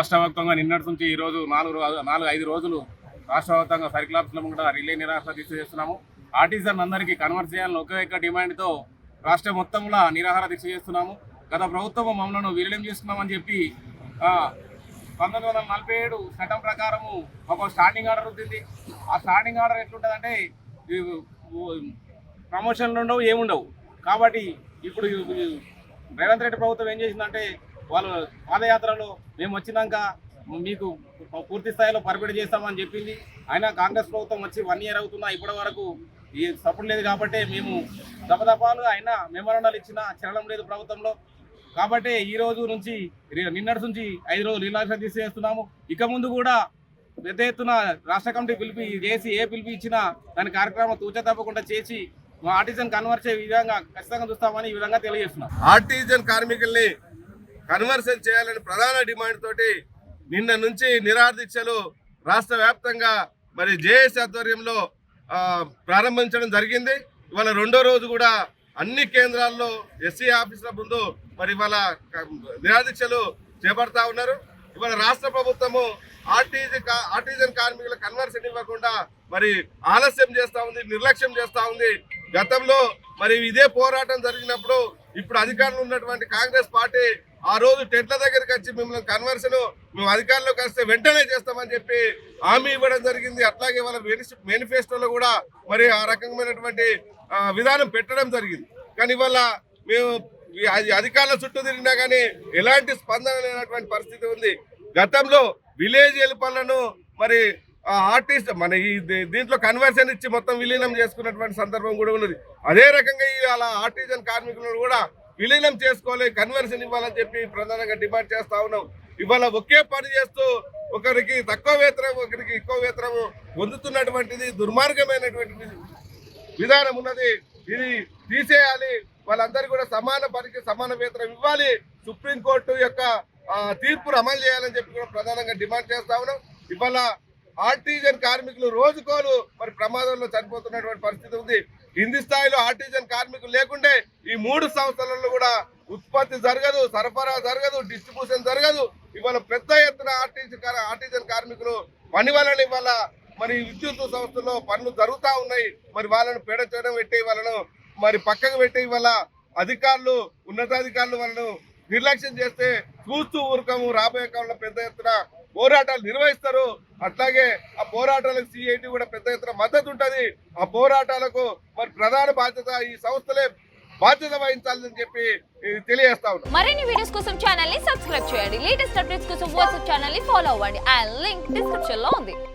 రాష్ట్ర వ్యాప్తంగా నిన్నటి నుంచి ఈ రోజు నాలుగు నాలుగు ఐదు రోజులు రాష్ట్ర వ్యాప్తంగా సర్కిల్ కూడా రిలే నిరాహార దీక్ష చేస్తున్నాము. ఆర్టిజన్ అందరికీ కన్వర్ట్ చేయాలని ఒకే ఒక్క డిమాండ్తో రాష్ట్రం మొత్తంలో నిరాహార దీక్ష చేస్తున్నాము. గత ప్రభుత్వం మమ్మల్ని విలీనం చేస్తున్నామని చెప్పి పంతొమ్మిది వందల నలభై ఏడు చట్టం ప్రకారము ఒక స్టాండింగ్ ఆర్డర్ ఉంటుంది ఆ స్టాండింగ్ ఆర్డర్ ఎట్లుంటుందంటే ప్రమోషన్లు ఉండవు ఏముండవు. కాబట్టి ఇప్పుడు రేవంత్ రెడ్డి ప్రభుత్వం ఏం చేసిందంటే వాళ్ళు పాదయాత్రలో మేము వచ్చినాక మీకు పూర్తి స్థాయిలో పరిపిడి చేస్తామని చెప్పింది. అయినా కాంగ్రెస్ ప్రభుత్వం వచ్చి వన్ ఇయర్ అవుతున్నా ఇప్పటి వరకు ఈ సపోర్ట్ లేదు కాబట్టి మేము దపదపాలు అయినా మెమోరండాలు ఇచ్చిన చెరడం లేదు ప్రభుత్వంలో. కాబట్టి ఈ రోజు నుంచి నిన్నటి నుంచి ఐదు రోజులు రిలాక్స్ తీసేస్తున్నాము ఇక ముందు కూడా పెద్ద ఎత్తున రాష్ట్ర కమిటీ పిలిపి చేసి ఏ పిలిపి ఇచ్చినా దాని కార్యక్రమం తూచ తప్పకుండా చేసి మా ఆర్టిజన్ కన్వర్ట్ విధంగా ఖచ్చితంగా చూస్తామని ఈ విధంగా తెలియజేస్తున్నాం. ఆర్టిజన్ కార్మికుల్ని కన్వర్షన్ చేయాలని ప్రధాన డిమాండ్ తోటి నిన్న నుంచి నిరాహార దీక్షలు రాష్ట్ర వ్యాప్తంగా మరి జేఎస్ ఆధ్వర్యంలో ప్రారంభించడం జరిగింది. ఇవాళ రెండో రోజు కూడా అన్ని కేంద్రాల్లో ఎస్సీ ఆఫీసుల ముందు మరి ఇవాళ నిరాదీక్షలు చేపడతా ఉన్నారు. ఇవాళ రాష్ట్ర ప్రభుత్వము ఆర్టీజీ కా- ఆర్టిజన్ కార్మికుల కన్వర్షన్ ఇవ్వకుండా మరి ఆలస్యం చేస్తూ ఉంది నిర్లక్ష్యం చేస్తూ ఉంది. గతంలో మరి ఇదే పోరాటం జరిగినప్పుడు ఇప్పుడు అధికారంలో ఉన్నటువంటి కాంగ్రెస్ పార్టీ ఆ రోజు టెంట్ల దగ్గరికి వచ్చి మిమ్మల్ని కన్వర్షన్ మేము అధికారంలోకి వస్తే వెంటనే చేస్తామని చెప్పి హామీ ఇవ్వడం జరిగింది. అట్లాగే వాళ్ళ మేనిఫెస్టోలో కూడా మరి ఆ రకమైనటువంటి విధానం పెట్టడం జరిగింది. కానీ ఇవాళ మేము అధికారుల చుట్టూ తిరిగినా కానీ ఎలాంటి స్పందన లేనటువంటి పరిస్థితి ఉంది. గతంలో విలేజ్ ఎలుపలను మరి ఆర్టిస్ట్ మన ఈ దీంట్లో కన్వర్షన్ ఇచ్చి మొత్తం విలీనం చేసుకున్నటువంటి సందర్భం కూడా ఉన్నది. అదే రకంగా ఈ అలా ఆర్టిజన్ కార్మికులను కూడా విలీనం చేసుకోవాలి కన్వర్షన్ ఇవ్వాలని చెప్పి ప్రధానంగా డిమాండ్ చేస్తా ఉన్నాం. ఇవాళ ఒకే పని చేస్తూ ఒకరికి తక్కువ వేతనం ఒకరికి ఎక్కువ వేతనం పొందుతున్నటువంటిది దుర్మార్గమైనటువంటి విధానం ఉన్నది. ఇది తీసేయాలి. వాళ్ళందరూ కూడా సమాన పనికి సమాన వేతనం ఇవ్వాలి. సుప్రీంకోర్టు యొక్క తీర్పును అమలు చేయాలని చెప్పి కూడా ప్రధానంగా డిమాండ్ చేస్తా ఉన్నాం. ఇవాళ ఆర్టిజన్ కార్మికులు రోజుకోలు మరి ప్రమాదంలో చనిపోతున్నటువంటి పరిస్థితి ఉంది. కింది స్థాయిలో ఆర్టిజన్ కార్మికులు లేకుంటే ఈ మూడు సంస్థలలో కూడా ఉత్పత్తి జరగదు సరఫరా జరగదు డిస్ట్రిబ్యూషన్ జరగదు. ఇవాళ పెద్ద ఎత్తున ఆర్టీజన్ కార్- ఆర్టిజన్ కార్మికులు పని వలన ఇవాళ మరి విద్యుత్ సంస్థల్లో పనులు జరుగుతూ ఉన్నాయి. మరి వాళ్ళను పేడ చేయడం పెట్టి వాళ్ళను మరి పక్కకు పెట్టే వాళ్ళ అధికారులు ఉన్నతాధికారులు వాళ్ళను నిర్లక్ష్యం చేస్తే చూస్తూ ఊరకము. రాబోయే కాలంలో పెద్ద ఎత్తున పోరాటాలు నిర్వహిస్తారు. అట్లాగే ఆ పోరాటాలకు సిఐటి కూడా పెద్ద ఎత్తున మద్దతు ఉంటుంది. ఆ పోరాటాలకు మరి ప్రధాన బాధ్యత ఈ సంస్థలే బాధ్యత వహించాలని చెప్పి తెలియజేస్తా ఉన్నాం. మరిన్ని వీడియోస్ కోసం ఛానల్ని సబ్స్క్రైబ్ చేయండి. లేటెస్ట్ అప్డేట్స్ కోసం వాట్సాప్ ఛానల్ని ఫాలో అవ్వండి. ఆ లింక్ డిస్క్రిప్షన్లో ఉంది.